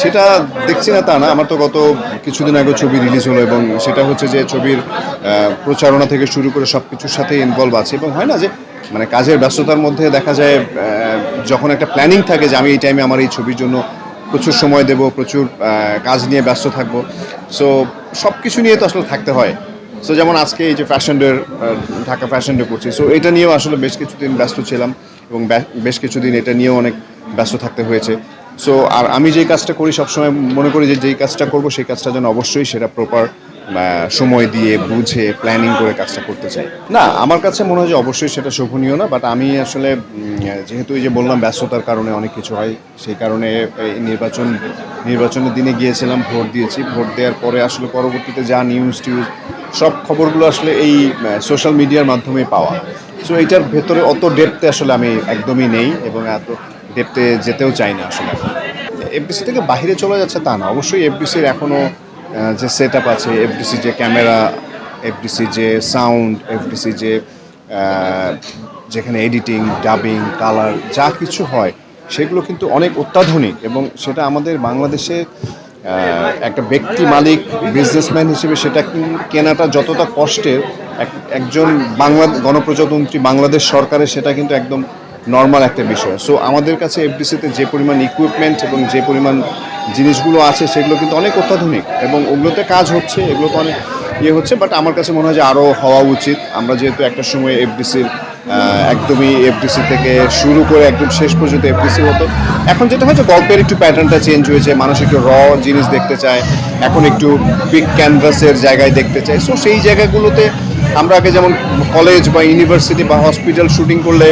সেটা দেখছি না তা না। আমার তো গত কিছুদিন আগে ছবি রিলিজ হলো এবং সেটা হচ্ছে যে ছবির প্রচারণা থেকে শুরু করে সব কিছুর সাথে ইনভলভ আছে। এবং হয় না যে মানে কাজের ব্যস্ততার মধ্যে দেখা যায় যখন একটা প্ল্যানিং থাকে যে আমি এই টাইমে আমার এই ছবির জন্য প্রচুর সময় দেব, প্রচুর কাজ নিয়ে ব্যস্ত থাকব। সো সব কিছু নিয়ে তো আসলে থাকতে হয়। সো যেমন আজকে এই যে fashion day Dhaka fashion day করছি। সো এটা নিয়েও আসলে বেশ কিছুদিন ব্যস্ত ছিলাম এবং বেশ কিছুদিন এটা নিয়েও অনেক ব্যস্ত থাকতে হয়েছে। সো আর আমি যেই কাজটা করি, সবসময় মনে করি যে যেই কাজটা করব, সেই কাজটা যেন অবশ্যই সেটা প্রপার সময় দিয়ে বুঝে প্ল্যানিং করে কাজটা করতে চাই। না, আমার কাছে মনে হয় যে অবশ্যই সেটা শোভনীয় না বাট আমি আসলে যেহেতু এই যে বললাম ব্যস্ততার কারণে অনেক কিছু হয়, সেই কারণে নির্বাচন, নির্বাচনের দিনে গিয়েছিলাম, ভোট দিয়েছি। ভোট দেওয়ার পরে আসলে পরবর্তীতে যা নিউজ টিউজ, সব খবরগুলো আসলে এই সোশ্যাল মিডিয়ার মাধ্যমে পাওয়া। সো এইটার ভেতরে অত ডেপতে আসলে আমি একদমই নেই এবং এত ডেপতে যেতেও চাই না আসলে। এফডিসি থেকে বাইরে চলে যাচ্ছে তা না। অবশ্যই এফডিসির এখনও যে সেট আপ আছে, এফডিসি যে ক্যামেরা এফডিসি যে সাউন্ড এফডিসি যে যেখানে এডিটিং ডাবিং কালার যা কিছু হয়, সেগুলো কিন্তু অনেক অত্যাধুনিক এবং সেটা আমাদের বাংলাদেশে একটা ব্যক্তি মালিক বিজনেসম্যান হিসেবে সেটা কেনাটা যতটা কষ্টের, এক- একজন বাংলা, গণপ্রজাতন্ত্রী বাংলাদেশ সরকারের, সেটা কিন্তু একদম নর্মাল একটা বিষয়। সো আমাদের কাছে এফডিসিতে যে পরিমাণ ইকুইপমেন্ট এবং যে পরিমাণ জিনিসগুলো আছে, সেগুলো কিন্তু অনেক অত্যাধুনিক এবং ওগুলোতে কাজ হচ্ছে এগুলো তো অনেক ইয়ে হচ্ছে বাট আমার কাছে মনে হয় যে আরও হওয়া উচিত। আমরা যেহেতু একটা সময় এফডিসির একদমই এফডিসি থেকে শুরু করে একদম শেষ পর্যন্ত এফডিসি হতো। এখন যেটা হচ্ছে গল্পের একটু প্যাটার্নটা চেঞ্জ হয়েছে, মানুষ একটু র জিনিস দেখতে চায়, এখন একটু বিগ ক্যানভাসের জায়গায় দেখতে চায়। সো সেই জায়গাগুলোতে আমরা আগে যেমন কলেজ বা ইউনিভার্সিটি বা হসপিটাল শুটিং করলে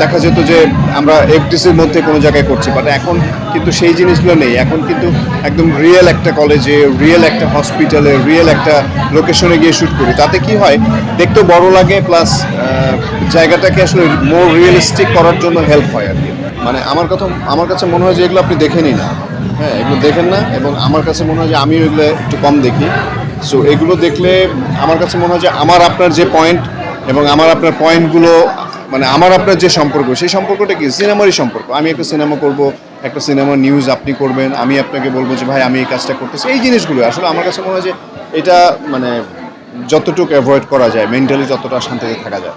দেখা যেত যে আমরা এফডিসির মধ্যে কোনো জায়গায় করছি বাট এখন কিন্তু সেই জিনিসগুলো নেই। এখন কিন্তু একদম রিয়েল একটা কলেজে রিয়েল একটা হসপিটালে রিয়েল একটা লোকেশনে গিয়ে শ্যুট করি। তাতে কি হয়, দেখতেও বড় লাগে প্লাস জায়গাটাকে আসলে মোর রিয়েলিস্টিক করার জন্য হেল্প হয় আর কি। মানে আমার কথা, আমার কাছে মনে হয় যে এগুলো আপনি দেখেনই না। হ্যাঁ এগুলো দেখেন না, এবং আমার কাছে মনে হয় যে আমিও এগুলো একটু কম দেখি। সো এগুলো দেখলে আমার কাছে মনে হয় যে আমার আপনার যে পয়েন্ট এবং আমার আপনার পয়েন্টগুলো মানে আমার আপনার যে সম্পর্ক, সেই সম্পর্কটা কি? সিনেমারই সম্পর্ক। আমি একটা সিনেমা করব, একটা সিনেমার নিউজ আপনি করবেন, আমি আপনাকে বলব যে, ভাই, আমি এই কাজটা করতেছি। এই জিনিসগুলো আসলে আমার কাছে মনে হয় যে, এটা মানে যতটুকু অ্যাভয়েড করা যায় মেন্টালি যতটা শান্তিতে থাকা যায়।